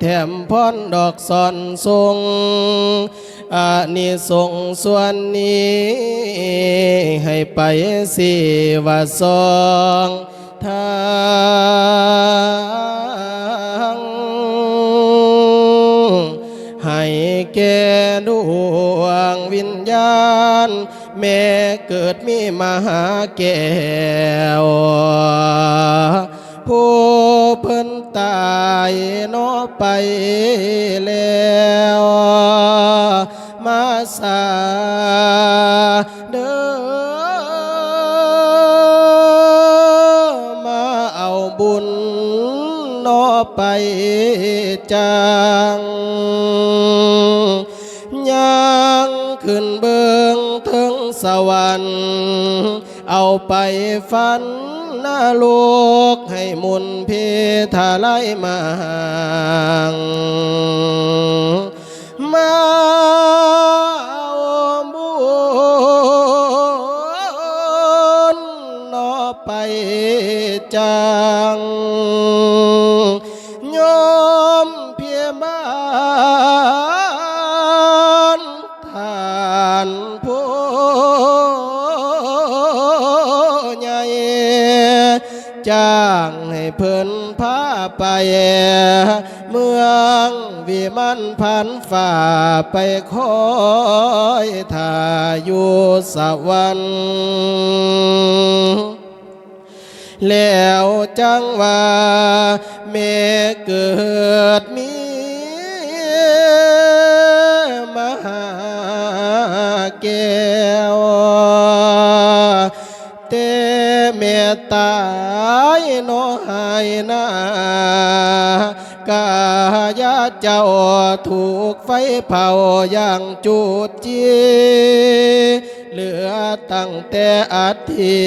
แถมพรดอกสอนทรงอานิสงส์ส่วนนี้ ให้ไปสิว่าสองทางให้แก่ดวงวิญญาณ แม่เกิดมีมหาแก้วผู้เพิ่น ตายนอไปแล้วมาสาเด้อมาเอาบุญนอไปจังยังขึ้นเบิงถึงสวรรค์เอาไปฝัน นาโลกให้มุนเพทาไลมามางมา ไปเมืองวิมันพันฝ่าไปคอยท่าอยู่สวรรค์แล้วจังว่าแม่เกิดมีมหาแก้วแต่แม่ตายน้อหายนา เจ้าถูกไฟเผาอย่างจูดจีเหลือตั้งแต่อาทิ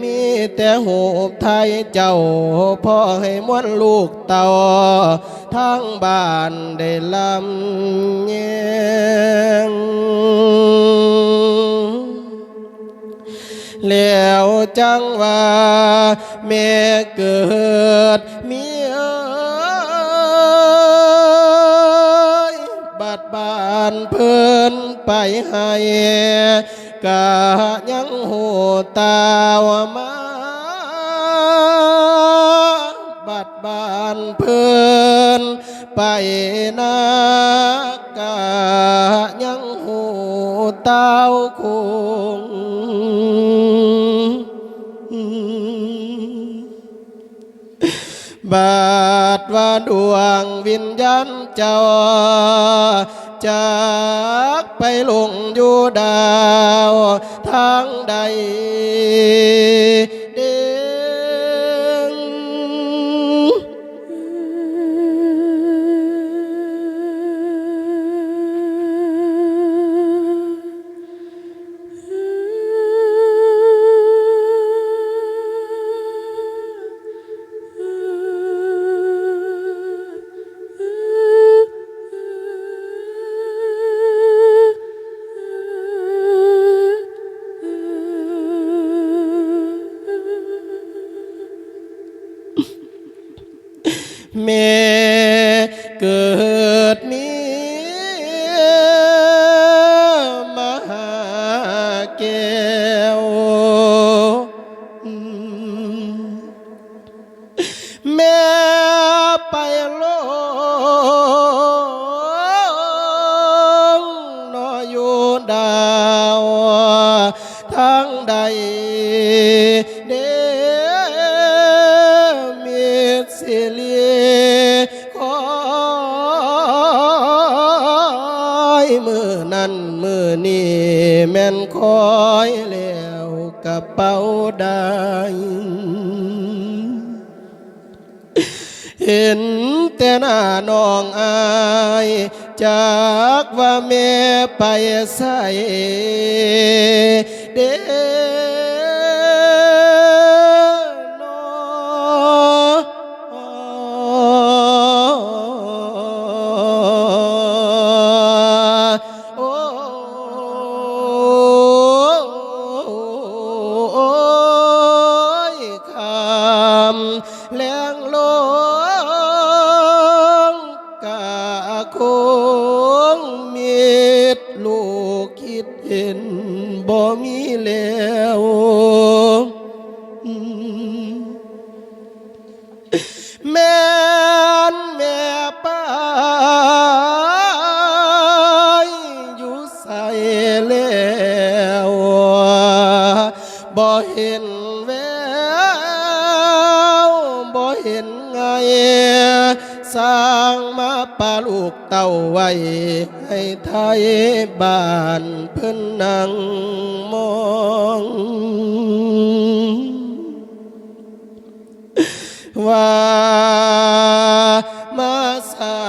มีแต่หูไทยเจ้าพ่อให้มวนลูกเต่าทั้งบ้านได้ลำแยงแล้วจังว่าแม่เกิดมีานเพิ่นไปให้กะยังหูตาว่ามาบัดบานเพิ่นไปนากะยังหูเต้าคงบาดว่าดวงวิญญาณเจ้า จากไปลง เห็นแต่หน้าน้องอายจากว่าแม่ไปใส่เด้ เห็นแววบ่เห็นไง สร้างมาปาลูกเต่าไว้ ให้ไทยบ้านเพิ่นนังมองว่ามาสา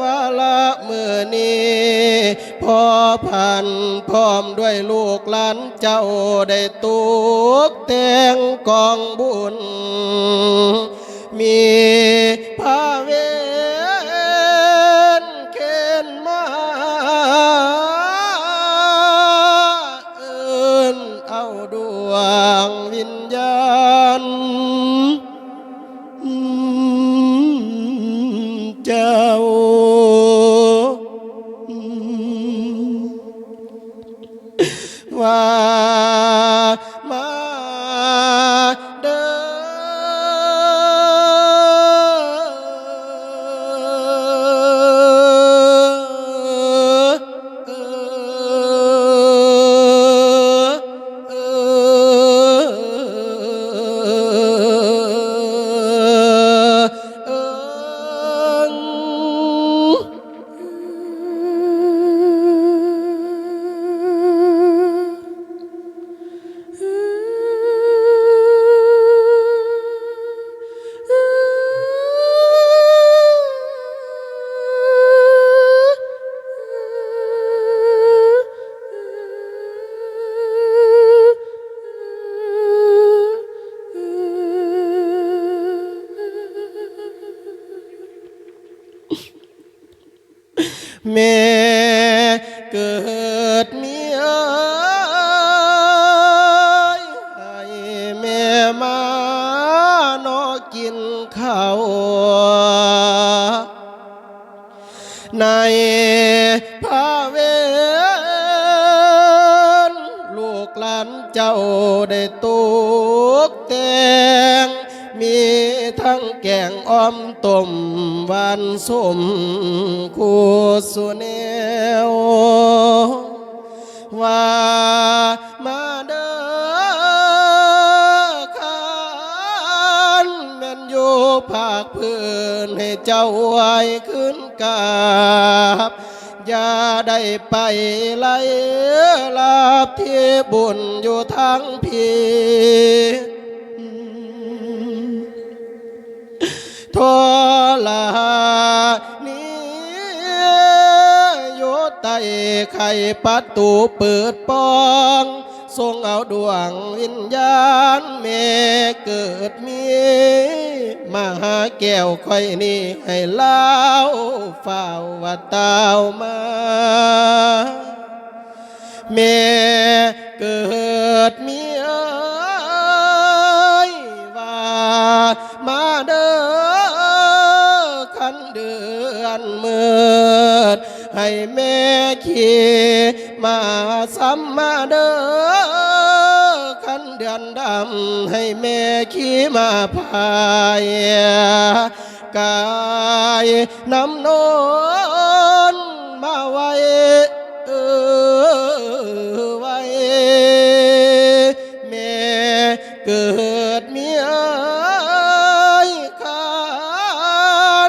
วาละมือนี้พอพันพร้อมด้วยลูกหลานเจ้าได้ตุกแต่งกองบุญ มีพาเว ในพาเวนลูกหลานเจ้าได้ตุกแต่งมีทั้งแกงอ้อมต้มหวานสมคูสุเนวว่ามาเด้อคันแม่นอยู่ภาคพื้นให้เจ้าไว้ขึ้น กาบอย่าได้ไปไล่ลาบที่บุญอยู่ทางพีทลานี้อยู่ใต้ไข่ปัะตูเปิดปอง ทรงเอาดวงวิญญาณเมเกิดมีมาหาแก้วค่อยนี่ให้เล่าเฝ้าว่าเต้ามาแม่เกิดมีเอ้ยว่ามาเด้อคันเดือนมืดให้แม่ขี่มาซ้ำมาเด้อ คันดำให้แม่ขี่มาพายกายน้ำนนมาไว้เออไว้แม่เกิดเมียขา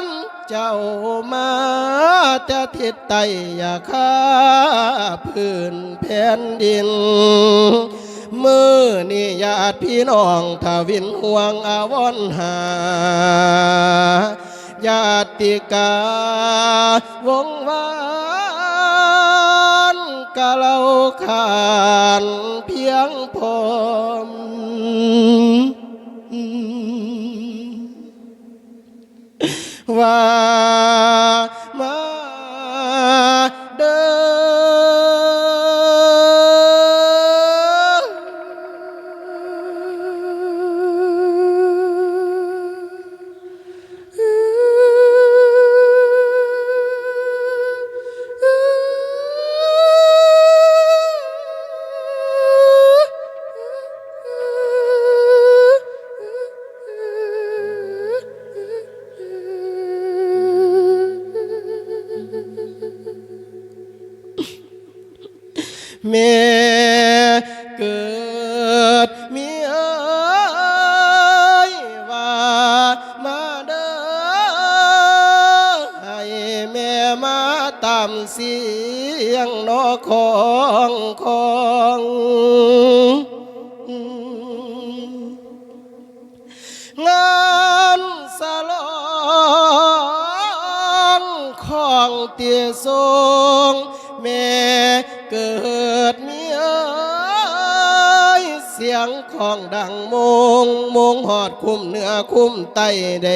นเจ้ามาแต่ทิศใต้อย่าข้าพื้นแผ่นดิน มือนี่ญาติพี่น้องทวินห่วงอาวรณ์หาญาติกาวงวานกะเราขานเพียงพอมว่า แคุ้ม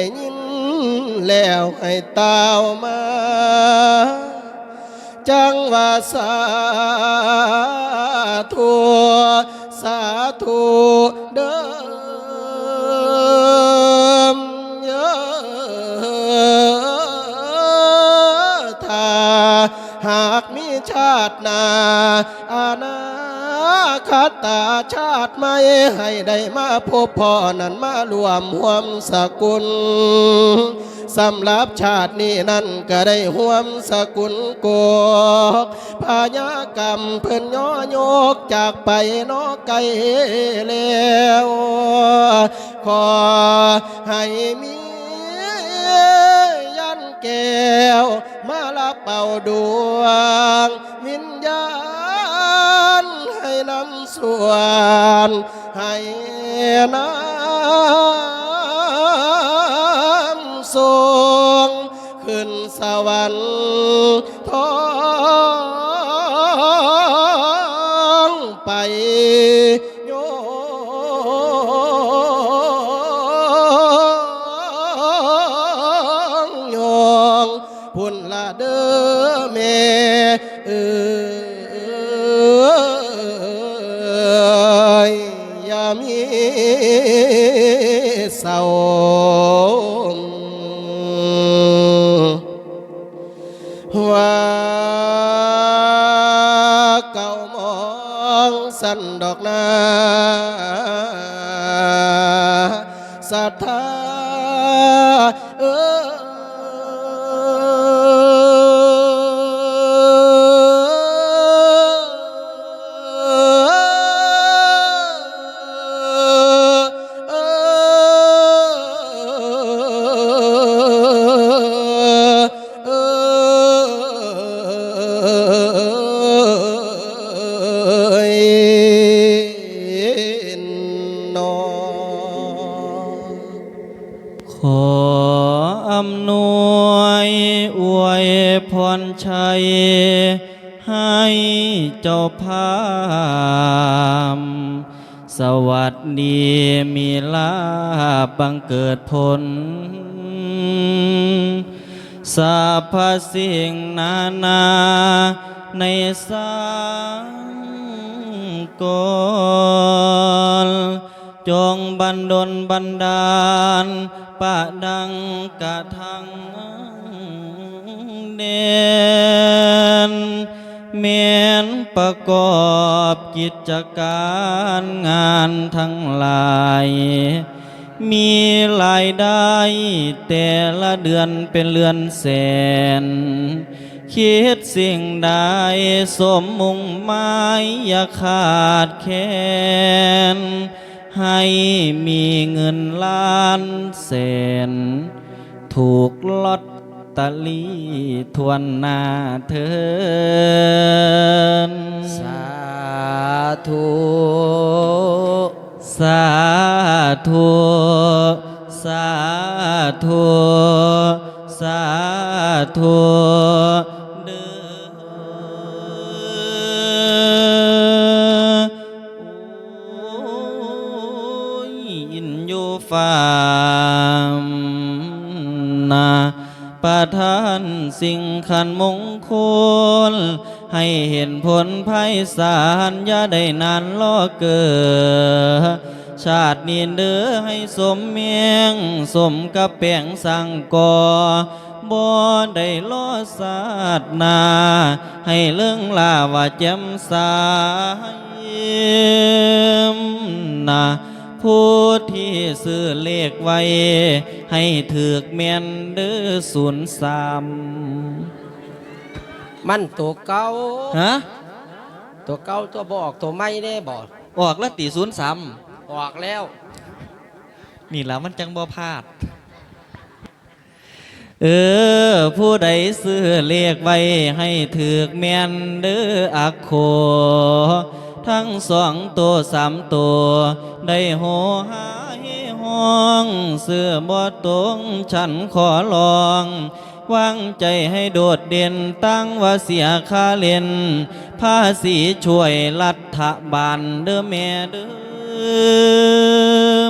ติไม่ให้ได้มาพบพ่อนั้นมารวมห่วมสกุลสำหรับชาตินี้นั่นก็ได้ห่วมสกุลโกกพญากรรมเพิ่นย่อโยกจากไปนอกไกลแล้วขอให้มียันแก้วมาลับเป่าดวงวิญญาณ ให้ำส่วนให้น้ำสูงขึ้นสวรรค์ทอ ศ บังเกิดผลสรรพสิ่งนานาในสังกลจงบันดลบันดาลปะดังกะทังเด่นเมียนประกอบกิจการงานทั้งหลาย มีรายได้แต่ละเดือนเป็นเรือนแสน คิดสิ่งใดสมมุ่งหมายอย่าขาดแคลนให้มีเงินล้านแสน ถูกลอตตอรี่ทวนนาเทิน สาธุ สาธุสาธุสาธุเด้อโอ้ยินยูฟามนาประทานสิ่งขันมงคล ให้เห็นผลภัยสารอย่าได้นานล่อเกิด ชาตินี้เด้อให้สมเมียง สมกับแป้งสังกอบ่ได้ล้อศาสนา ให้เรื่องลาว่าแจ่มใสนะผู้ที่ซื้อเลขไว้ ให้ถือกเมียนเด้อศูนย์สามมันตัวเก่าฮะตัวเก่าตัวบออกตัวไม่ได้บอกออกแล้วตีศูนย์สาม ออกแล้ว นี่แล้วมันจังบ่พลาด เออ ผู้ใดซื้อเลขไว้ให้ถือกแม่นเด้ออักโค ทั้งสองตัวสามตัว ได้โหหาเฮห้องเสื้อบ่ตรงฉันขอลองวางใจให้โดดเด่นตั้งว่าเสียค่าเล่นภาษีช่วยรัฐบาลเด้อแม่เด้อ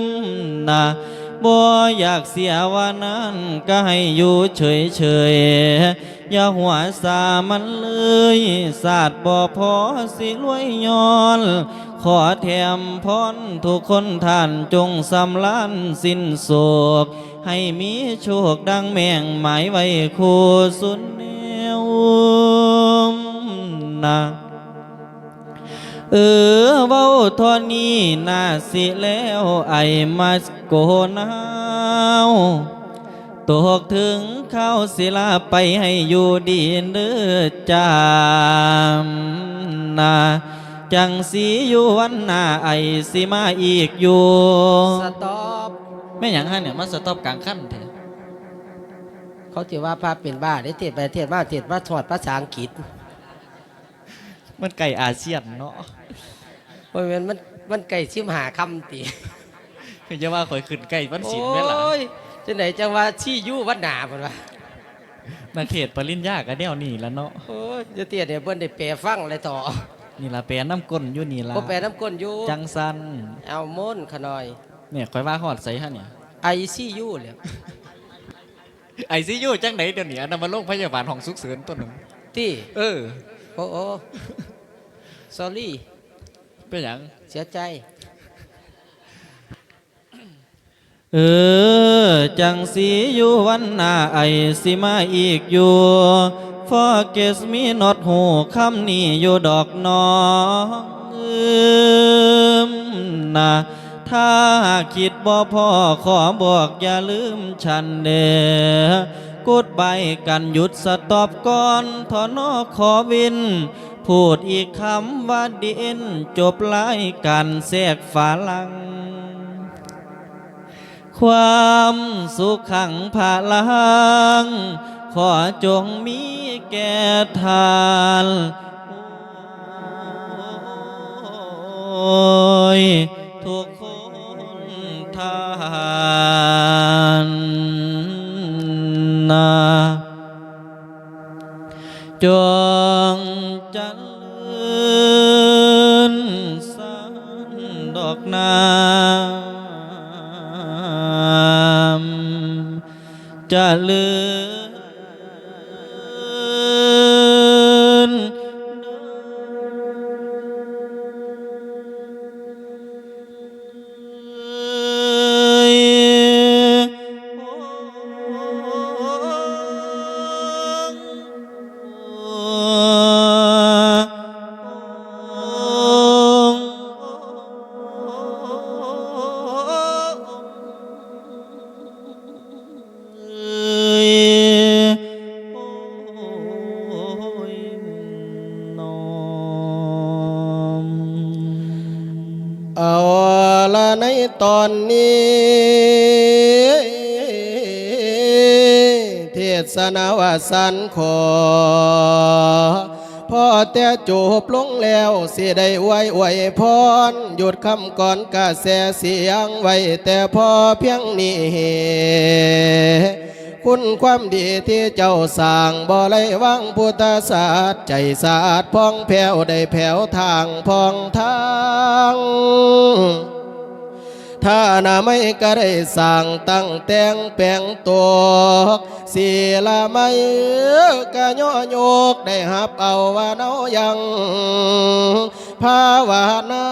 มนะบ่อยากเสียว่านั้นก็ให้อยู่เฉยเฉยอย่าหัวสามันเลยศาสตร์บ่พอสิรวยย้อน ขอแถมพรทุกคนท่านจงสำลานสิ้นโศก ให้มีโชคดังแมงหมายไว้คู่สุนแนวนะ เออเว้าทอนี้น่าสิแล้วไอมาโกนาวตกถึงเข้าศิลาไปให้อยู่ดีเด้อจามนาจังสีอยู่วันหน้าไอสิมาอีกอยู่สต็อปแม่หยังฮะเนี่ยมาสต็อปกลางขั้นเถอะเขาถือว่าพาเป็นบ้าได้เทศไปเทศมาเทศมาถอดภาษาอังกฤษ มันไก่อาเซียนเนาะเพราะมันมันมันไก่ชิมหาคำตีคือจะว่าข่อยขึ้นไก่วันศิลป์แม่ล่ะโอ้ยจะไหนจะว่าชี้ยู่วัดหนาเพิ่นว่านักเทศปริญญาก็แนวนี้แล้วเนาะโอ้ยจะเตี้ยเดี๋ยวเพิ่นได้แปลฟังอะไรต่อ นี่ล่ะแปลน้ำก้นอยู่นี่ล่ะบ่แปลน้ำก้นอยู่จังสันเอาม่นขะหน่อยเนี่ยข่อยว่าฮอดใส่ฮะเนี่ยไอซี่ยู่เลยไอซียูจังไหนเดี๋ยวนี้อันนั้นมาโรงพยาบาลของสุกเสริญต้นหนึ่งตี้เออโอ้โอ้ sorry เป็นหยังเสียใจ เออ จังสีอยู่วันหน้าไอสิมาอีกอยู่ Forget me not หูคำนี้อยู่ดอกน้องอืมนะถ้าคิดบ่พอขอบอกอย่าลืมฉันเด้อกูดไปกันหยุดสต็อปก่อนทอนอขอวิน พูดอีกคำว่าดินจบรายการแทรกฝาลัง ความสุขขังพาลัง ขอจงมีแก่ทานยทุกคนทานนาจง เอาละในตอนนี้ เทศนาวาสันขอพ่อแต่จูบลงแล้วสิได้ไว้ไว้พรหยุดคำก่อนกระแสเสียงไว้แต่พอเพียงนี้ คุณความดีที่เจ้าสร้างบ่ไลวังพุทธศาสตร์ใจสะอาดพองแผ้วได้แผ้วทางพองทาง ถ้านาไม่ก็ได้สั่งตั้งแต่งแปลงตัวสีละไม่ก็ย่อโยกได้หับเอาว่าเนายังภาวนา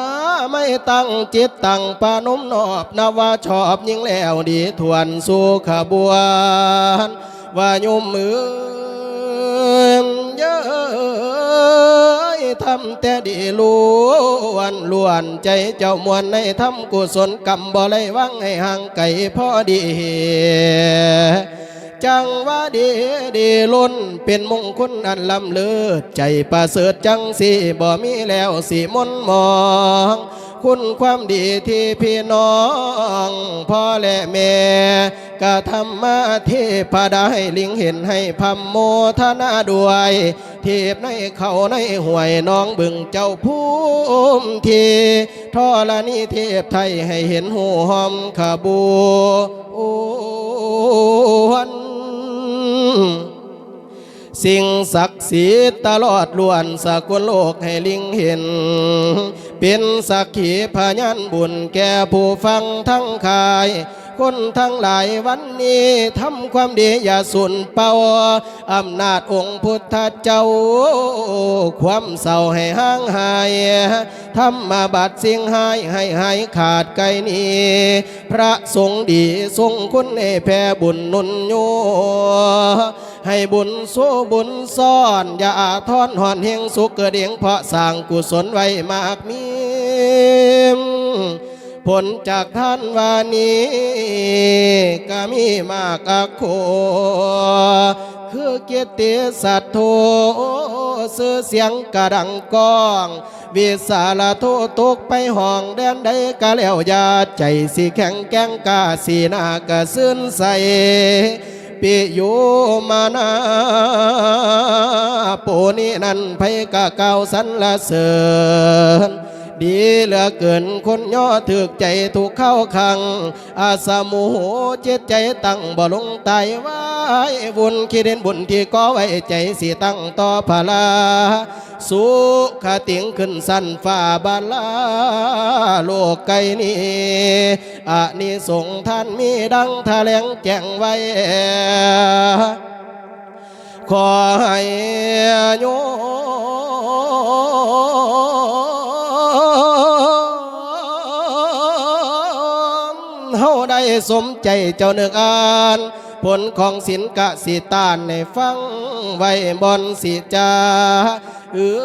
ไม่ตั้งจิตตั้งปานุมนอบนว่าชอบยิ่งแล้วดีทวนสู่ขบวนว่ายุ่มมือ ทำแต่ดีล้วนล้วนใจเจ้ามวลในทำกุศลกรรมบ่เลยวังให้ห่างไกลพอดีจังว่าดีดีล้นเป็นมงคลอันลำเลิศใจประเสริฐจังสีบ่มีแล้วสีมนมอง คุณความดีที่พี่น้องพ่อและแม่กระทำมาเทพดาให้ลิงเห็นให้พัมโมทนาด้วย เทพในเขาในห่วยน้องบึงเจ้าภูมิทีทอลนีเทพไทยให้เห็นหูหอมขบูวัน สิ่งศักดิ์สิทธิ์ตลอดล้วนสกุลโลกให้ลิงเห็น เป็นสักขีพยานบุญแก่ผู้ฟังทั้งคาย คนทั้งหลายวันนี้ทำความดีอย่าสุนเป่าอำนาจองค์พุทธเจ้า ความเศร้าให้ห่างหายทำมาบัดสิ่งหายให้หายขาดไกลนี้พระสงฆ์ดีทรงคุณให้แผ่บุญนุนโย ให้บุญสู้บุญซ่อน อย่าอาทอนหอนเฮงสุขเกิดเองเพราะสร้างกุศลไว้มากมีผลจากท่านวานี้ก็มีมากอาโคคือเกียรติสัตว์โทซื้อเสียงกระดังก้อง วิสาลโทตกไปห้องแดนใดกะแล้วยาใจสิแข็งแกงกาสีหนากะซื่นใส ปิโยมานาปูนินันไพกะเก่าสันละเสริญดีเหลือเกินคนย่อถึกใจถูกเข้าขัง อาสาโมโหเจ็ดใจตั้งบ่ลงไตายไว้บุญคิดเด่นบุญที่ก่อไว้ใจสีตั้งต่อพลา สุขติงขึ้นสั้นฝ่าบาลาโลกไกลนี้อานิสงท่านมีดังแถลงแจ้งไว้ขอให้โยมเฮาได้สมใจเจ้าเนึกอ่าน ผลของสินกะสิตานในฟังไว้บนสิจาเออ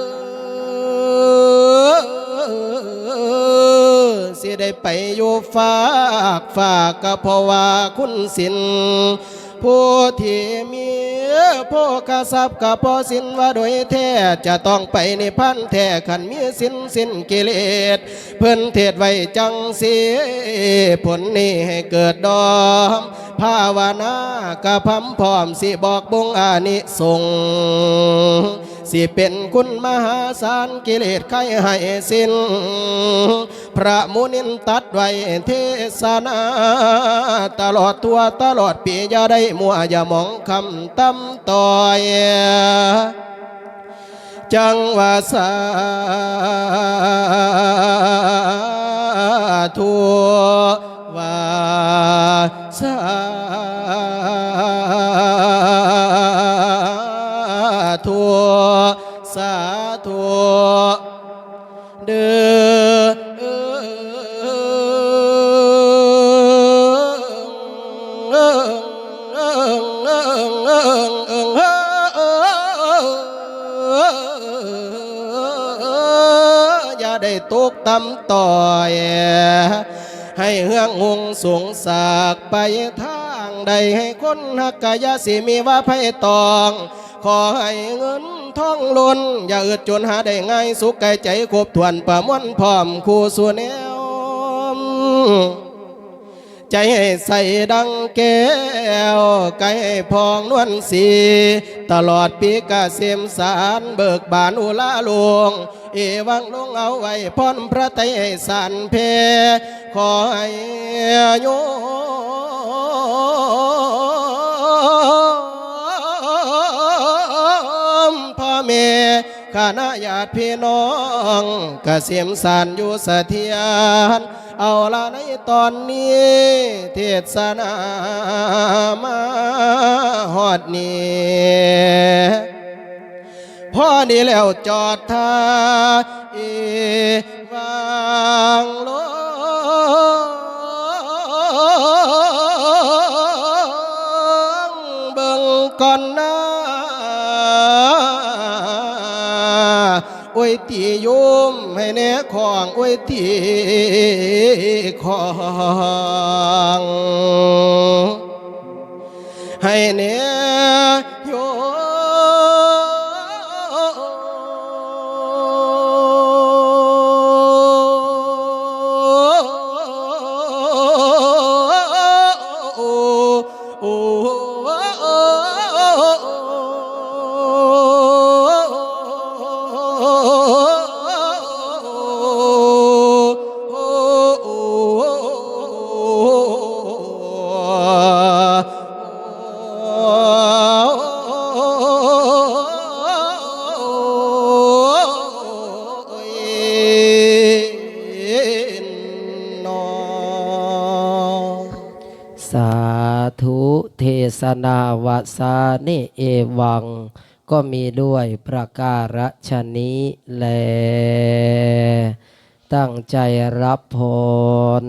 สิได้ไปอยู่ฝากฝากก็เพราะว่าคุณสิน ผู้ที่มีผู้กระซับกับพอสินว่าโดยแท้จะต้องไปในพันแท้ขันมีสินสินกิเลสเพิ่นเทศไว้จังสีผลนี้ให้เกิดดอมภาวนากระพัมพร้อมสิบอกบุงอานิสง สิเป็นคุณมหาศาลกิเลสไขให้สิ้น พระมุนินตัดไว้เทศนาตลอดตัวตลอดปีอย่าได้มัวอย่ามองคำตำต่อยจังวาสาธุว่าสา ธุสาธุเด้ออย่าได้ตกตำต่อยให้เฮืองหงสูงสากไปทางใดให้คนหักกายสิมีว่าไพตอง ขอให้เงินทองล้นอย่าอึดจนหาได้ง่ายสุขกายใจครบถ้วนประมวลพร้อมคู่สู่แนว ใจใส่ดังแก้วไก่พองนวลสี ตลอดปีกาเสียมสารเบิกบานอุลาลวง เอวังลงเอาไว้พรพระไตรให้สันเพ ขอให้โย คณะญาติพี่น้องกเกษมสารอยู่เสถียรเอาละในตอนนี้ เทศนามาฮอดนี้พ่อนี้แล้วจอดท่าเอวางลงเบิ่งก่อน อ้ยตีโยมให้แน่ของอ้ยตีของให้แน่ นาวาสานิเอวัง ก็มีด้วยประการฉนี้แล ตั้งใจรับพร